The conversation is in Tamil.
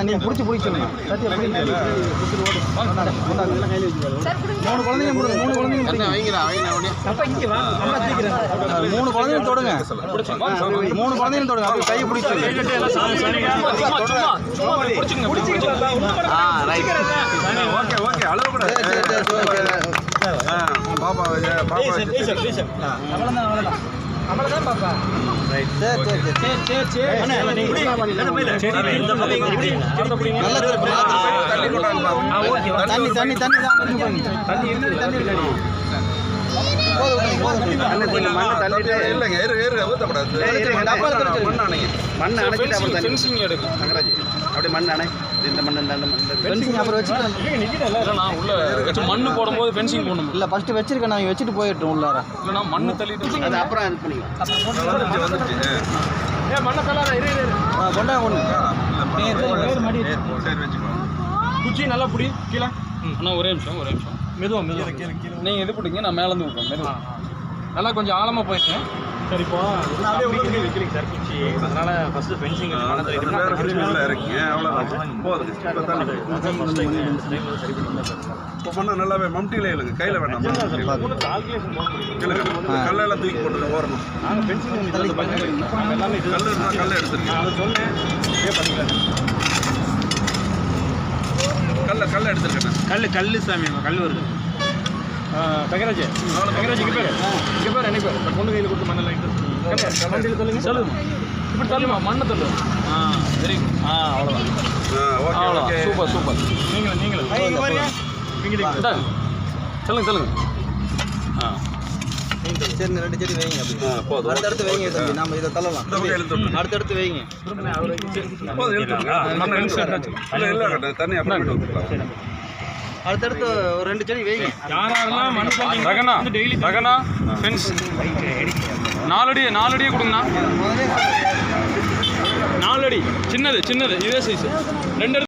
நீங்க பிடிச்சி பிடிச்சிருங்க சத்தியா மூணு குழந்தைங்க மூணு குழந்தைங்க மூணு குழந்தைங்க தொடுங்க மூணு குழந்தைங்க தொடுங்க அப்படியே கையை பிடிச்சி ஓகே ஓகே அளவு கூட பாப்பா பாப்பா தண்ணி தண்ணி தண்ணி தண்ணி தான். தண்ணி தண்ணி இருக்கு போதும் போதும் போதும் இல்லைங்க இரு இரு ஊற்றக்கூடாது மண் அணைச்சிட்டு அப்புறம் தண்ணி Fencing தங்கராஜ் அப்படியே மண் அணை இந்த மண் இந்த ஃபென்சிங் அப்புறம் உள்ள மண்ணு போடும்போது போடணும். இல்லை ஃபஸ்ட்டு வச்சிருக்கேன் நான் வச்சுட்டு போயிட்டோம் உள்ளார இல்லைண்ணா, மண்ணு தள்ளிட்டு அது அப்புறம் இது பண்ணிக்கலாம் வந்துருச்சு சரி வச்சுக்கோ குச்சி நல்லா புடி கீழே அண்ணா ஒரே நிமிஷம் ஒரே நிமிஷம் மெதுவா மெதுவா. நீங்கள் இது பிடிங்க நான் மேலேருந்து விட்றேன் மெதுவா. நல்லா கொஞ்சம் ஆழமாக போயிடுச்சு. சரி இப்போ அது வேற பிரிவு உள்ள இறக்கிங்க அவ்வளோதான் போதும். இப்போ பண்ண நல்லாவே மம்டியில் இழுங்க கையில் வேண்டாம். கல்லெல்லாம் தூக்கி போட்டுருங்க ஓரணும் கல் இருந்தால் கல்லை எடுத்துருங்க. கல்ல கல்லை எடுத்துருக்கேன் கல் கல் சாமி கல் வருது. பெகராஜ் பெகராஜ் இங்கே பேர். இங்கே பேர் என்ன பேர். பொண்ணு கையில் கொடுத்து மண்ணெல்லாம் வண்டியில் தள்ளுங்க. சொல்லுங்க இப்படி தள்ளுமா? மண்ணை தள்ளு. ஆ வெரி குட் ஆ அவ்வளோதான் ஓகே. Super super. நீங்களும் நீங்களும் இந்தாங்க. சொல்லுங்க சொல்லுங்க. ஆ. சரி ரெண்டு செடி வைங்க போதும். அடுத்தடுத்து வைங்க தம்பி. நாம இதை தள்ளலாம். அடுத்தடுத்து வைங்க. போதும் தண்ணி அப்புறம் அடுத்தடுத்து ஒரு ரெண்டு செடி வைங்க. யாரெல்லாம் மண் ரகனா ரகனா ஃபென்ஸ் நாலடி நாலடியே கொடுங்கண்ணா. நாலடி சின்னது சின்னது. இதே சைஸ் ரெண்டு